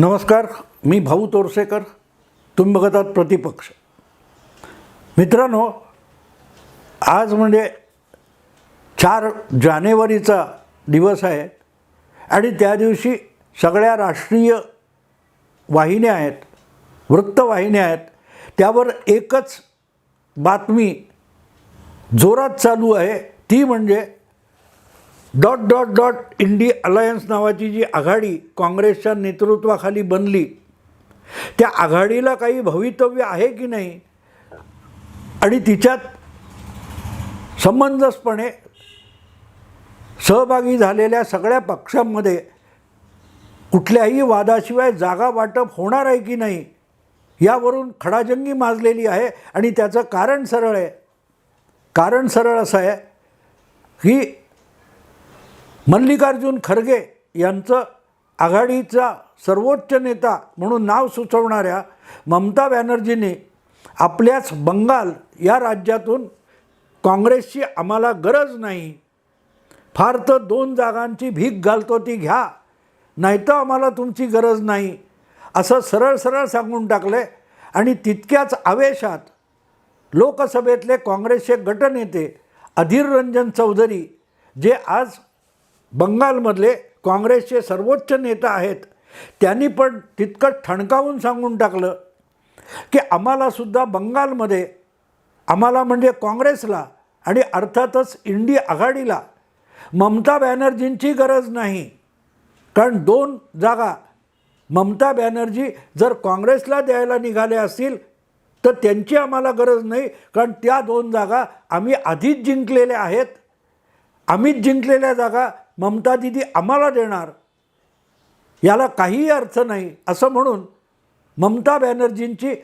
नमस्कार मी भाऊ तोरसेकर तुम्ही बघत आहात प्रतिपक्ष. मित्रांनो आज म्हणजे चार जानेवारीचा दिवस आहे आणि त्या दिवशी सगळ्या राष्ट्रीय वाहिन्या आहेत वृत्तवाहिन्या आहेत त्यावर एकच बातमी जोरात चालू आहे ती म्हणजे dot dot dot INDI alliance नावाची जी आघाडी काँग्रेसच्या नेतृत्वाखाली बनली त्या आघाडीला काही भवितव्य आहे की नाही? आणि तिच्यात समंजसपणे सहभागी झालेल्या सगळ्या पक्षांमध्ये कुठल्याही वादाशिवाय जागा वाटप होणार आहे की नाही यावरून खडाजंगी माजलेली आहे. आणि त्याचं कारण सरळ आहे. कारण सरळ असं आहे की मल्लिकार्जुन खरगे यांचं आघाडीचा सर्वोच्च नेता म्हणून नाव सुचवणाऱ्या ममता बॅनर्जींनी आपल्याच बंगाल या राज्यातून काँग्रेसची आम्हाला गरज नाही. फार तर दोन जागांची भीक घालतो ती घ्या नाहीतर आम्हाला तुमची गरज नाही. असं सरळ सरळ सांगून टाकलं आणि तितक्याच आवेशात लोकसभेतले काँग्रेसचे गटनेते अधीर रंजन चौधरी जे आज बंगालमधले काँग्रेसचे सर्वोच्च नेता आहेत त्यांनी पण तितकं ठणकावून सांगून टाकलं की आम्हालासुद्धा बंगालमध्ये आम्हाला म्हणजे काँग्रेसला आणि अर्थातच इंडी आघाडीला ममता बॅनर्जींची गरज नाही. कारण दोन जागा ममता बॅनर्जी जर काँग्रेसला द्यायला निघाले असतील तर त्यांची आम्हाला गरज नाही. कारण त्या दोन जागा आम्ही आधीच जिंकलेल्या आहेत. आम्हीच जिंकलेल्या जागा ममता दिदी आम्हाला देणार. याला काहीही अर्थ नाही. असं म्हणून ममता बॅनर्जींची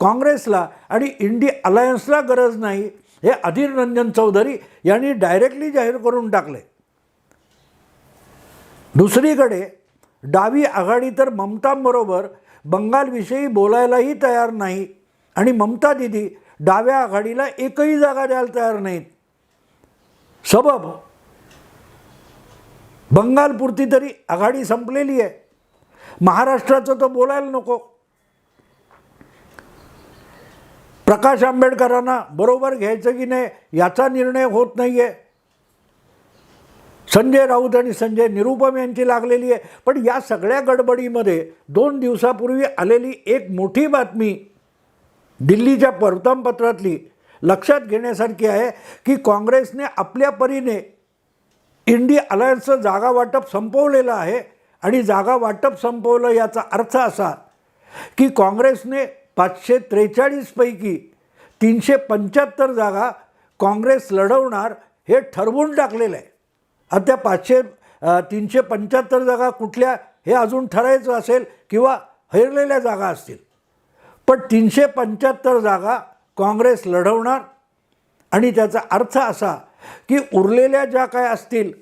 काँग्रेसला आणि इंडी अलायन्सला गरज नाही हे अधीर रंजन चौधरी यांनी डायरेक्टली जाहीर करून टाकले. दुसरीकडे डावी आघाडी तर ममतांबरोबर बंगालविषयी बोलायलाही तयार नाही आणि ममता दिदी डाव्या आघाडीला एकही जागा द्यायला तयार नाहीत. सबब बंगालपुरती तरी आघाडी संपलेली आहे. महाराष्ट्राचं तर बोलायला नको. प्रकाश आंबेडकरांना बरोबर घ्यायचं की नाही याचा निर्णय होत नाही आहे संजय राऊत आणि संजय निरुपम यांची लागलेली आहे. पण या सगळ्या गडबडीमध्ये दोन दिवसापूर्वी आलेली एक मोठी बातमी दिल्लीच्या वर्तमानपत्रातली लक्षात घेण्यासारखी आहे की काँग्रेसने आपल्या परीने इंडी अलायन्सचं जागा वाटप संपवलेलं आहे आणि जागा वाटप संपवलं याचा अर्थ असा की काँग्रेसने पाचशे त्रेचाळीसपैकी तीनशे पंच्याहत्तर जागा काँग्रेस लढवणार हे ठरवून टाकलेलं आहे. आता त्या पाचशे तीनशे पंच्याहत्तर जागा कुठल्या हे अजून ठरायचं असेल किंवा हरलेल्या जागा असतील. पण तीनशे पंच्याहत्तर जागा काँग्रेस लढवणार आणि त्याचा अर्थ असा की उरलेल्या ज्या काय असतील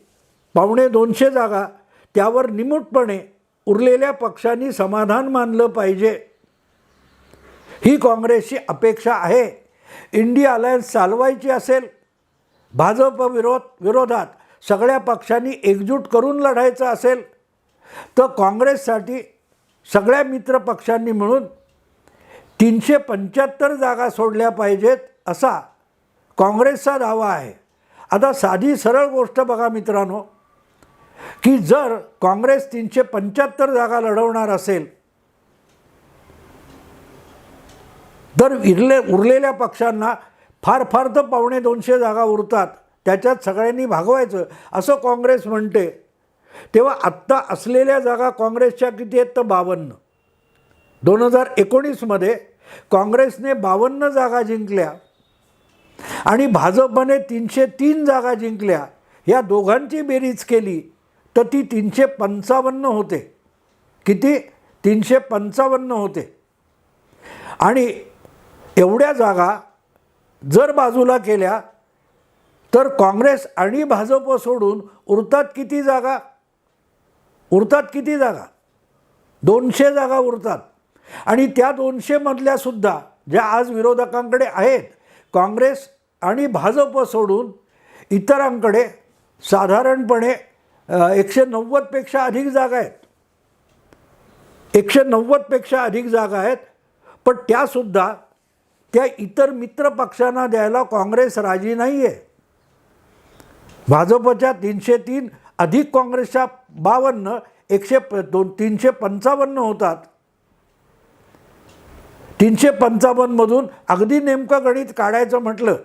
पावणे दोनशे जागा त्यावर निमूटपणे उरलेल्या पक्षांनी समाधान मानलं पाहिजे. ही काँग्रेसची अपेक्षा आहे. इंडिया अलायन्स चालवायची असेल भाजप विरोध विरोधात सगळ्या पक्षांनी एकजूट करून लढायचं असेल तर काँग्रेससाठी सगळ्या मित्र पक्षांनी मिळून तीनशे पंच्याहत्तर जागा सोडल्या पाहिजेत असा काँग्रेसचा दावा आहे. आता साधी सरळ गोष्ट बघा मित्रांनो की जर काँग्रेस तीनशे पंच्याहत्तर जागा लढवणार असेल तर इरले उरलेल्या पक्षांना फार फार तर पावणे दोनशे जागा उरतात. त्याच्यात सगळ्यांनी भागवायचं असं काँग्रेस म्हणते. तेव्हा आत्ता असलेल्या जागा काँग्रेसच्या किती आहेत तर बावन्न. दोन हजार एकोणीसमध्ये काँग्रेसने बावन्न जागा जिंकल्या. आणि भाजपने तीनशे तीन जागा जिंकल्या. या दोघांची बेरीज केली तर ती तीनशे पंचावन्न होते. किती? तीनशे पंचावन्न होते. आणि एवढ्या जागा जर बाजूला केल्या तर काँग्रेस आणि भाजप सोडून उरतात किती जागा? उरतात किती जागा? दोनशे जागा उरतात. आणि त्या दोनशेमधल्यासुद्धा ज्या आज विरोधकांकडे आहेत काँग्रेस आणि भाजप सोडून इतरांकडे साधारणपणे एकशे नव्वदपेक्षा अधिक जागा आहेत. एकशे नव्वदपेक्षा अधिक जागा आहेत. पण त्यासुद्धा त्या इतर मित्र पक्षांना द्यायला काँग्रेस राजी नाही आहे भाजपच्या तीनशे तीन अधिक काँग्रेसच्या बावन्न एकशे प दोन तीनशे पंचावन्न होतात. तीनशे पंचावन्नमधून अगदी नेमकं गणित काढायचं म्हटलं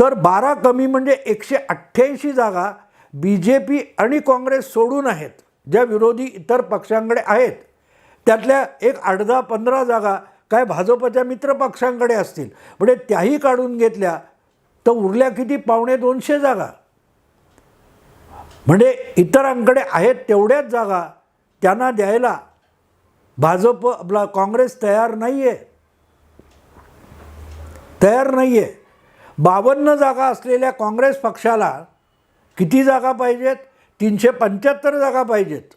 तर बारा कमी म्हणजे एकशे अठ्ठ्याऐंशी जागा बी जे पी आणि काँग्रेस सोडून आहेत ज्या विरोधी इतर पक्षांकडे आहेत. त्यातल्या एक आठ दहा पंधरा जागा काय भाजपच्या मित्र पक्षांकडे असतील. म्हणजे त्याही काढून घेतल्या तर उरल्या किती? पावणे दोनशे जागा. म्हणजे इतरांकडे आहेत तेवढ्याच जागा त्यांना द्यायला भाजप आपला काँग्रेस तयार नाही आहे तयार नाही आहे बावन्न जागा असलेल्या काँग्रेस पक्षाला किती जागा पाहिजेत? तीनशे पंच्याहत्तर जागा पाहिजेत.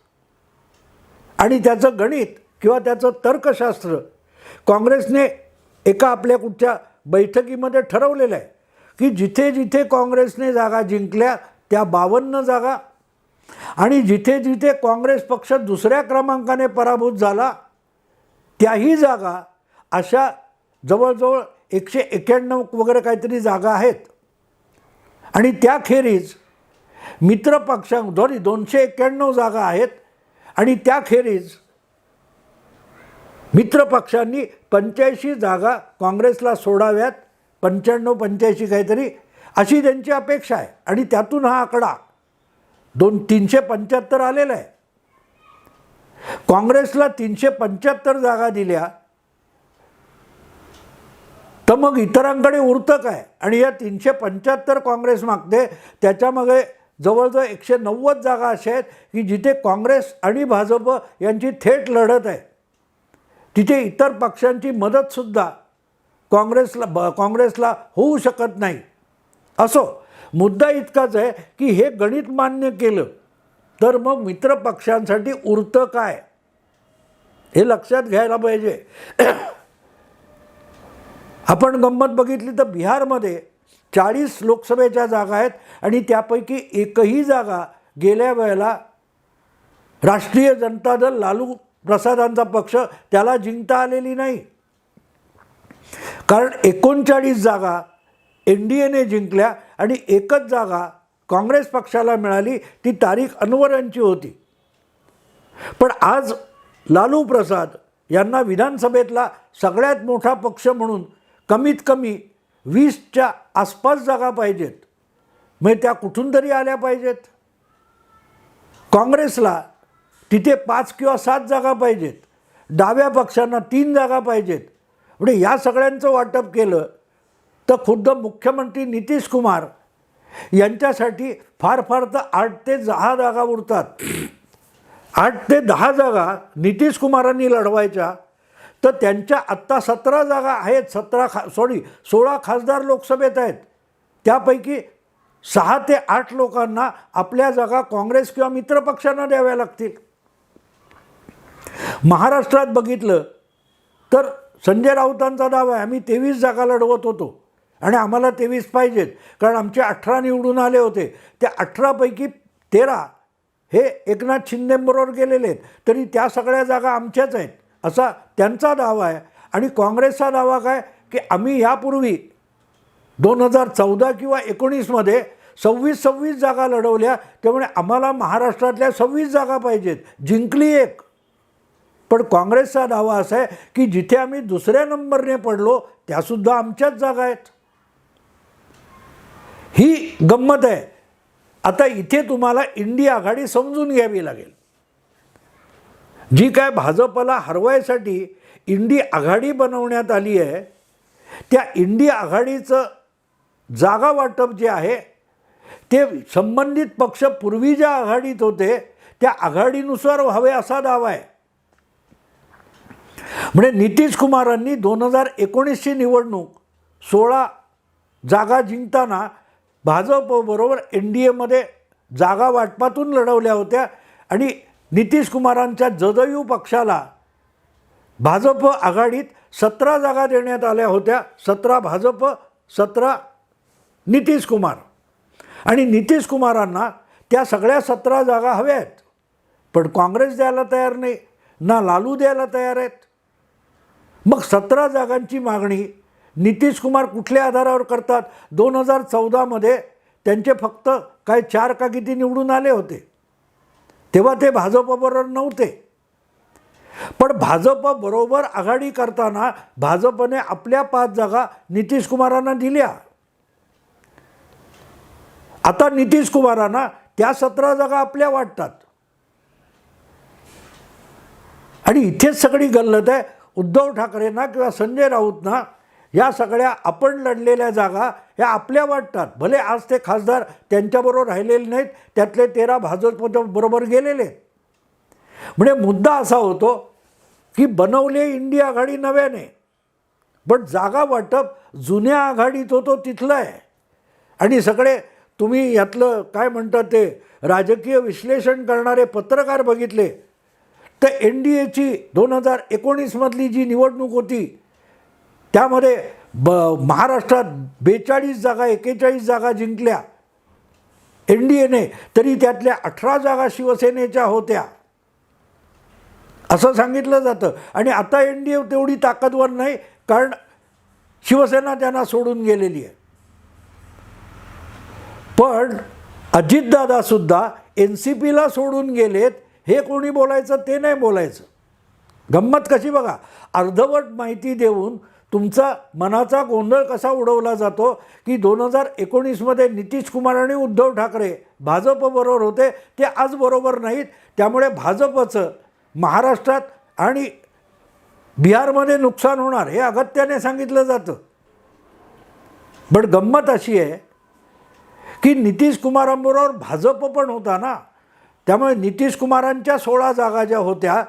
आणि त्याचं गणित किंवा त्याचं तर्कशास्त्र काँग्रेसने एका आपल्या कुठच्या बैठकीमध्ये ठरवलेलं आहे की जिथे जिथे काँग्रेसने जागा जिंकल्या त्या बावन्न जागा. आणि जिथे जिथे काँग्रेस पक्ष दुसऱ्या क्रमांकाने पराभूत झाला त्याही जागा अशा जवळजवळ एकशे एक्याण्णव वगैरे काहीतरी जागा आहेत. आणि त्याखेरीज मित्र पक्षा सॉरी दोनशे एक्क्याण्णव जागा आहेत. आणि त्याखेरीज मित्र पक्षांनी पंच्याऐंशी जागा काँग्रेसला सोडाव्यात. पंच्याण्णव पंच्याऐंशी काहीतरी अशी त्यांची अपेक्षा आहे. आणि त्यातून हा आकडा दोन तीनशे पंच्याहत्तर आलेला आहे. काँग्रेसला तीनशे पंच्याहत्तर जागा दिल्या. तर मग इतरांकडे उरतं काय? आणि या तीनशे पंच्याहत्तर काँग्रेस मागते त्याच्यामागे जवळजवळ एकशे नव्वद जागा अशा आहेत की जिथे काँग्रेस आणि भाजप यांची थेट लढत आहे. तिथे इतर पक्षांची मदतसुद्धा काँग्रेसला ब काँग्रेसला होऊ शकत नाही. असो मुद्दा इतकाच आहे की हे गणित मान्य केलं तर मग मित्र पक्षांसाठी उरतं काय? हे लक्षात घ्यायला पाहिजे. आपण गंमत बघितली तर बिहारमध्ये चाळीस लोकसभेच्या जागा आहेत आणि त्यापैकी एकही जागा गेल्या वेळेला राष्ट्रीय जनता दल लालू प्रसादांचा पक्ष त्याला जिंकता आलेली नाही. कारण एकोणचाळीस जागा एन डी एने जिंकल्या आणि एकच जागा काँग्रेस पक्षाला मिळाली ती तारीख अनवरांची होती. पण आज लालू प्रसाद यांना विधानसभेतला सगळ्यात मोठा पक्ष म्हणून कमीत कमी वीसच्या आसपास जागा पाहिजेत. म्हणजे त्या कुठून तरी आल्या पाहिजेत. काँग्रेसला तिथे पाच किंवा सात जागा पाहिजेत. डाव्या पक्षांना तीन जागा पाहिजेत. म्हणजे या सगळ्यांचं वाटप केलं तर खुद्द मुख्यमंत्री नितीश कुमार यांच्यासाठी फार फार तर आठ ते दहा जागा उरतात. आठ ते दहा जागा नितीश कुमारांनी लढवायच्या. तर त्यांच्या आत्ता सतरा जागा आहेत सतरा खा सॉरी सोळा खासदार लोकसभेत आहेत. त्यापैकी सहा ते आठ लोकांना आपल्या जागा काँग्रेस किंवा मित्रपक्षांना द्याव्या लागतील. महाराष्ट्रात बघितलं तर संजय राऊतांचा दावा आहे आम्ही तेवीस जागा लढवत होतो आणि आम्हाला तेवीस पाहिजेत. कारण आमचे अठरा निवडून आले होते. त्या अठरापैकी तेरा हे एकनाथ शिंदेबरोबर गेलेले आहेत. तरी त्या सगळ्या जागा आमच्याच आहेत. असा त्यांचा दावा आहे. आणि काँग्रेसचा दावा काय? की आम्ही यापूर्वी दोन हजार चौदा किंवा एकोणीसमध्ये सव्वीस सव्वीस जागा लढवल्या. त्यामुळे आम्हाला महाराष्ट्रातल्या सव्वीस जागा पाहिजेत. जिंकली एक. पण काँग्रेसचा दावा असा आहे की जिथे आम्ही दुसऱ्या नंबरने पडलो त्यासुद्धा आमच्याच जागा आहेत. ही गंमत आहे. आता इथे तुम्हाला इंडिया आघाडी समजून घ्यावी लागेल. जी काय भाजपला हरवायसाठी इंडी आघाडी बनवण्यात आली आहे त्या इंडी आघाडीचं जागा वाटप जे आहे ते संबंधित पक्ष पूर्वी ज्या आघाडीत होते त्या आघाडीनुसार व्हावे असा दावा आहे. म्हणजे नितीश कुमारांनी दोन हजार एकोणीसची निवडणूक सोळा जागा जिंकताना भाजपबरोबर एन डी एमध्ये जागा वाटपातून लढवल्या होत्या आणि नितीश कुमारांच्या जदयू पक्षाला भाजप आघाडीत सतरा जागा देण्यात आल्या होत्या. सतरा भाजप सतरा नितीश कुमार आणि नितीश कुमारांना त्या सगळ्या सतरा जागा हव्या आहेत पण काँग्रेस द्यायला तयार नाही ना लालू द्यायला तयार आहेत. मग सतरा जागांची मागणी नितीश कुमार कुठल्या आधारावर करतात? दोन हजार चौदामध्ये त्यांचे फक्त काय चार का किती निवडून आले होते. तेव्हा ते भाजपबरोबर नव्हते. पण भाजपबरोबर आघाडी करताना भाजपने आपल्या पाच जागा नितीश कुमारांना दिल्या. आता नितीश कुमारांना त्या सतरा जागा आपल्या वाटतात. आणि इथेच सगळी गल्लत आहे. उद्धव ठाकरेंना किंवा संजय राऊतना या सगळ्या आपण लढलेल्या जागा ह्या आपल्या वाटतात. भले आज ते खासदार त्यांच्याबरोबर राहिलेले नाहीत त्यातले तेरा भाजपबरोबर गेलेले. म्हणजे मुद्दा असा होतो की बनवले इंडिया आघाडी नव्याने पण जागा वाटप जुन्या आघाडीत होतो तिथलं आहे आणि सगळे तुम्ही यातलं काय म्हणतात ते राजकीय विश्लेषण करणारे पत्रकार बघितले. तर एन डी एची दोन हजार एकोणीसमधली जी निवडणूक होती त्यामध्ये ब महाराष्ट्रात बेचाळीस जागा एकेचाळीस जागा जिंकल्या. एन डी एने तरी त्यातल्या अठरा जागा शिवसेनेच्या होत्या. असं सांगितलं जातं. आणि आता एन डी ए तेवढी ताकदवर नाही कारण शिवसेना त्यांना सोडून गेलेली आहे. पण अजितदादासुद्धा एन सी पीला सोडून गेलेत. हे कोणी बोलायचं? ते नाही बोलायचं. गंमत कशी बघा? अर्धवट माहिती देऊन तुमचा मनाचा गोंधळ कसा उडवला जातो की दोन हजार एकोणीसमध्ये नितीश कुमार आणि उद्धव ठाकरे भाजपबरोबर होते ते आज बरोबर नाहीत. त्यामुळे भाजपचं महाराष्ट्रात आणि बिहारमध्ये नुकसान होणार हे अगत्याने सांगितलं जातं. पण गंमत अशी आहे की नितीश कुमारांबरोबर भाजप पण होता ना. त्यामुळे नितीश कुमारांच्या सोळा जागा ज्या होत्या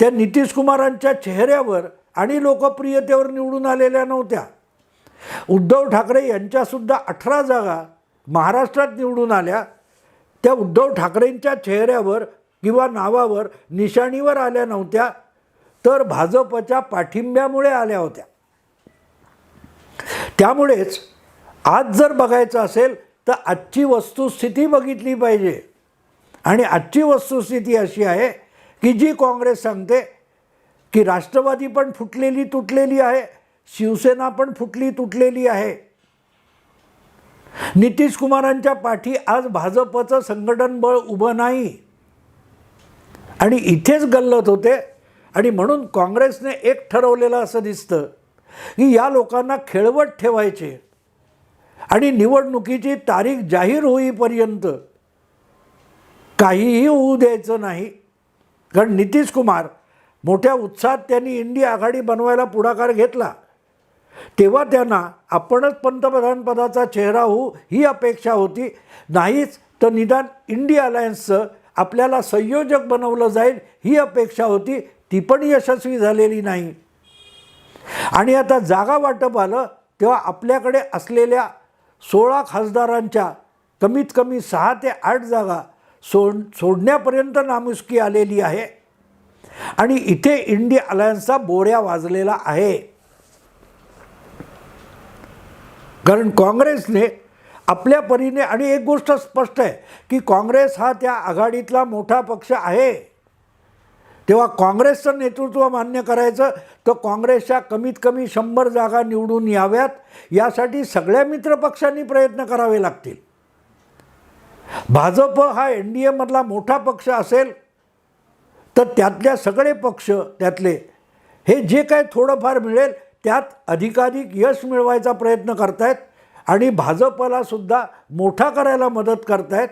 त्या नितीश कुमारांच्या चेहऱ्यावर आणि लोकप्रियतेवर निवडून आलेल्या नव्हत्या. उद्धव ठाकरे यांच्यासुद्धा अठरा जागा महाराष्ट्रात निवडून आल्या. त्या उद्धव ठाकरेंच्या चेहऱ्यावर किंवा नावावर निशाणीवर आल्या नव्हत्या तर भाजपच्या पाठिंब्यामुळे आल्या होत्या. त्यामुळेच आज जर बघायचं असेल तर आजची वस्तुस्थिती बघितली पाहिजे. आणि आजची वस्तुस्थिती अशी आहे की जी काँग्रेस सांगते की राष्ट्रवादी पण फुटलेली तुटलेली आहे शिवसेना पण फुटली तुटलेली आहे. नितीश कुमारांच्या पाठी आज भाजपचं संघटन बळ उभं नाही. आणि इथेच गल्लत होते. आणि म्हणून काँग्रेसने एक ठरवलेलं असं दिसतं की या लोकांना खेळवत ठेवायचे आणि निवडणुकीची तारीख जाहीर होईपर्यंत काहीही होऊ द्यायचं नाही. कारण नितीश कुमार मोठ्या उत्साहात त्यांनी इंडिया आघाडी बनवायला पुढाकार घेतला. तेव्हा त्यांना आपणच पंतप्रधानपदाचा चेहरा होऊ ही अपेक्षा होती. नाहीच तर निदान इंडिया अलायन्सचं आपल्याला संयोजक बनवलं जाईल ही अपेक्षा होती. ती पण यशस्वी झालेली नाही. आणि आता जागा वाटप आलं तेव्हा आपल्याकडे असलेल्या सोळा खासदारांच्या कमीत कमी सहा ते आठ जागा सोड सोडण्यापर्यंत नामुष्की आलेली आहे. आणि इथे इंडिया अलायन्सचा बोऱ्या वाजलेला आहे. कारण काँग्रेसने आपल्या परीने आणि एक गोष्ट स्पष्ट आहे की काँग्रेस हा त्या आघाडीतला मोठा पक्ष आहे. तेव्हा काँग्रेसचं नेतृत्व मान्य करायचं तर काँग्रेसच्या कमीत कमी शंभर जागा निवडून याव्यात. यासाठी सगळ्या मित्रपक्षांनी प्रयत्न करावे लागतील. भाजप हा एन डी एमधला मोठा पक्ष असेल तर त्यातल्या सगळे पक्ष त्यातले हे जे काय थोडंफार मिळेल त्यात अधिकाधिक यश मिळवायचा प्रयत्न करतायत आणि भाजपला सुद्धा मोठा करायला मदत करतायत.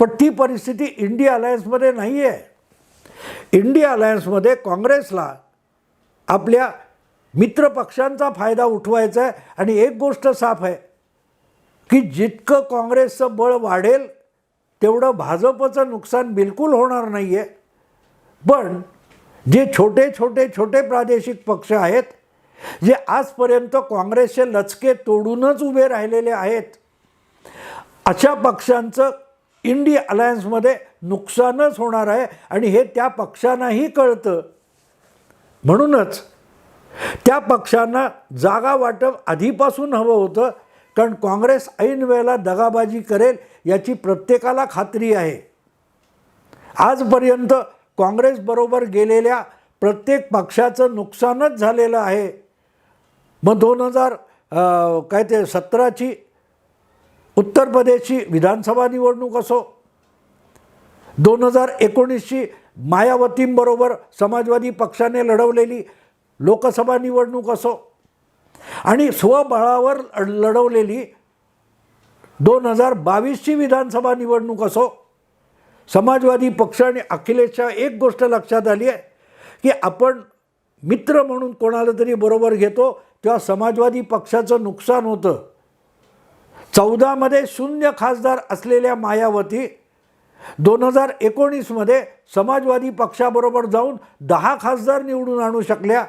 पण ती परिस्थिती इंडिया अलायन्समध्ये नाही आहे इंडिया अलायन्समध्ये काँग्रेसला आपल्या मित्रपक्षांचा फायदा उठवायचा आहे आणि एक गोष्ट साफ आहे की जितकं काँग्रेसचं बळ वाढेल तेवढं भाजपचं नुकसान बिलकुल होणार नाही आहे पण जे छोटे छोटे छोटे प्रादेशिक पक्ष आहेत जे आजपर्यंत काँग्रेसचे लचके तोडूनच उभे राहिलेले आहेत अशा पक्षांचं इंडी अलायन्समध्ये नुकसानच होणार आहे आणि हे त्या पक्षांनाही कळतं. म्हणूनच त्या पक्षांना जागा वाटप आधीपासून हवं होतं कारण काँग्रेस ऐन वेळेला दगाबाजी करेल याची प्रत्येकाला खात्री आहे. आजपर्यंत काँग्रेसबरोबर गेलेल्या प्रत्येक पक्षाचं नुकसानच झालेलं आहे. मग दोन हजार काय ते सतराची उत्तर प्रदेशची विधानसभा निवडणूक असो दोन हजार एकोणीसची मायावतींबरोबर समाजवादी पक्षाने लढवलेली लोकसभा निवडणूक असो आणि स्वबळावर लढवलेली दोन हजार बावीसची विधानसभा निवडणूक असो समाजवादी पक्ष आणि अखिलेशच्या एक गोष्ट लक्षात आली आहे की आपण मित्र म्हणून कोणाला तरी बरोबर घेतो तेव्हा समाजवादी पक्षाचं नुकसान होतं. चौदामध्ये शून्य खासदार असलेल्या मायावती दोन हजार एकोणीसमध्ये समाजवादी पक्षाबरोबर जाऊन दहा खासदार निवडून आणू शकल्या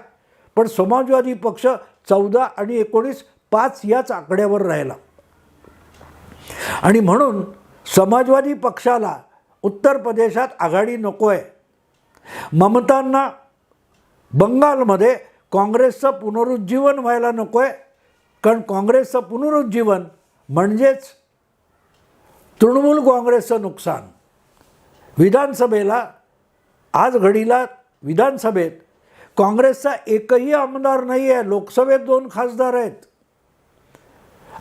पण समाजवादी पक्ष चौदा आणि एकोणीस पाच याच आकड्यावर राहिला. आणि म्हणून समाजवादी पक्षाला उत्तर प्रदेशात आघाडी नको आहे ममतांना बंगालमध्ये काँग्रेसचं पुनरुज्जीवन व्हायला नको आहे कारण काँग्रेसचं पुनरुज्जीवन म्हणजेच तृणमूल काँग्रेसचं नुकसान. विधानसभेला आज घडीला विधानसभेत काँग्रेसचा एकही आमदार नाही आहे लोकसभेत दोन खासदार आहेत.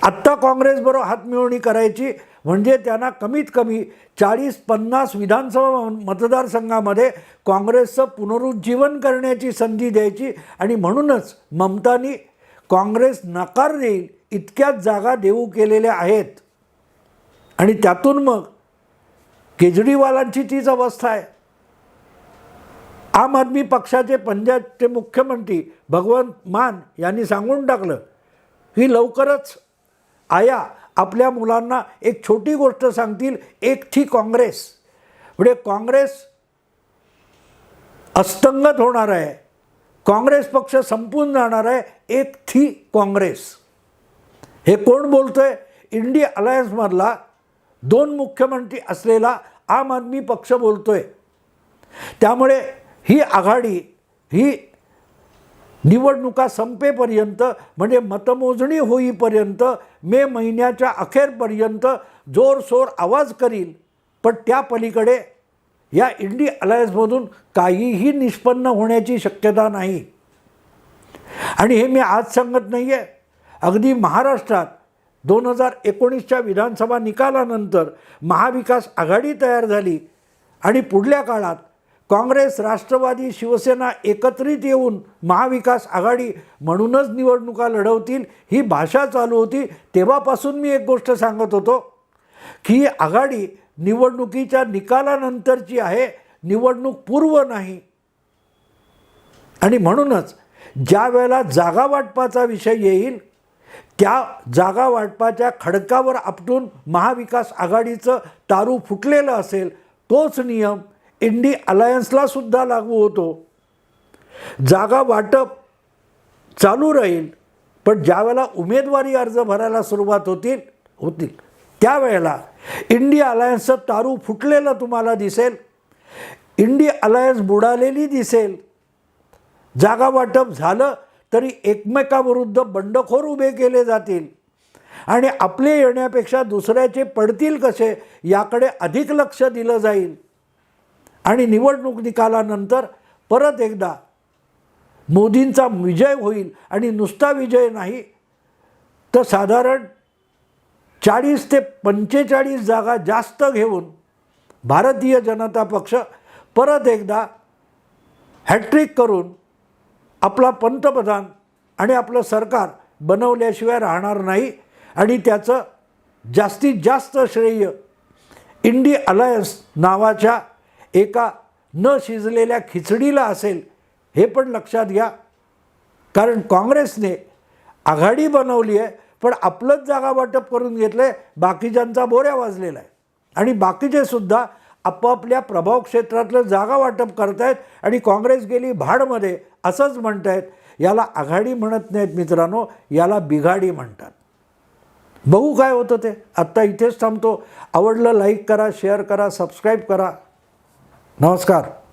आत्ता काँग्रेसबरोबर हातमिळवणी करायची म्हणजे त्यांना कमीत कमी चाळीस पन्नास विधानसभा मतदारसंघामध्ये काँग्रेसचं पुनरुज्जीवन करण्याची संधी द्यायची आणि म्हणूनच ममतानी काँग्रेस नकार देईल इतक्याच जागा देऊ केलेल्या आहेत. आणि त्यातून मग केजरीवालांची तीच अवस्था आहे. आम आदमी पक्षाचे पंजाबचे मुख्यमंत्री भगवंत मान यांनी सांगून टाकलं की लवकरच आया आपल्या मुलांना एक छोटी गोष्ट सांगतील एक थी काँग्रेस. म्हणजे काँग्रेस अस्तंगत होणार आहे. काँग्रेस पक्ष संपून जाणार आहे एक थी काँग्रेस. हे कोण बोलतोय? इंडिया अलायन्समधला दोन मुख्यमंत्री असलेला आम आदमी पक्ष बोलतो आहे त्यामुळे ही आघाडी ही निवडणुका संपेपर्यंत म्हणजे मतमोजणी होईपर्यंत मे महिन्याच्या अखेरपर्यंत जोरसोर आवाज करील. पण त्या पलीकडे या इंडी अलायन्समधून काहीही निष्पन्न होण्याची शक्यता नाही. आणि हे मी आज सांगत नाही आहे अगदी महाराष्ट्रात दोन हजार एकोणीसच्या विधानसभा निकालानंतर महाविकास आघाडी तयार झाली आणि पुढल्या काळात काँग्रेस राष्ट्रवादी शिवसेना एकत्रित येऊन महाविकास आघाडी म्हणूनच निवडणुका लढवतील ही भाषा चालू होती. तेव्हापासून मी एक गोष्ट सांगत होतो की आघाडी निवडणुकीच्या निकालानंतरची आहे निवडणूक पूर्व नाही. आणि म्हणूनच ज्या वेळेला जागा वाटपाचा विषय येईल त्या जागा वाटपाच्या खडकावर आपटून महाविकास आघाडीचं तारू फुटलेलं असेल तोच नियम इंडी अलायन्सला सुद्धा लागू होतो. जागा वाटप चालू राहील पण ज्यावेळेला उमेदवारी अर्ज भरायला सुरुवात होतील होतील त्यावेळेला इंडिया अलायन्सचं तारू फुटलेलं तुम्हाला दिसेल. इंडिया अलायन्स बुडालेली दिसेल. जागा वाटप झालं तरी एकमेकाविरुद्ध बंडखोर उभे केले जातील. आणि आपले येण्यापेक्षा दुसऱ्याचे पडतील कसे याकडे अधिक लक्ष दिलं जाईल. आणि निवडणूक निकालानंतर परत एकदा मोदींचा विजय होईल आणि नुसता विजय नाही तर साधारण चाळीस ते पंचेचाळीस जागा जास्त घेऊन भारतीय जनता पक्ष परत एकदा हॅट्रिक करून आपला पंतप्रधान आणि आपलं सरकार बनवल्याशिवाय राहणार नाही आणि त्याचं जास्तीत जास्त श्रेय इंडी अलायन्स नावाच्या एका न शिजलेल्या खिचडीला असेल हे पण लक्षात घ्या. कारण काँग्रेसने आघाडी बनवली आहे पण आपलंच जागा वाटप करून घेतलं आहे बाकीच्यांचा बोऱ्या वाजलेला आहे. आणि बाकीचे सुद्धा आपापल्या प्रभाव क्षेत्रातलं जागा वाटप करतायत आणि काँग्रेस गेली भाडमध्ये असंच म्हणत आहेत याला आघाडी म्हणत नाहीत मित्रांनो याला बिघाडी म्हणतात. बघू काय होतं ते. आत्ता इथेच थांबतो. आवडलं लाईक करा शेअर करा सबस्क्राईब करा. नमस्कार.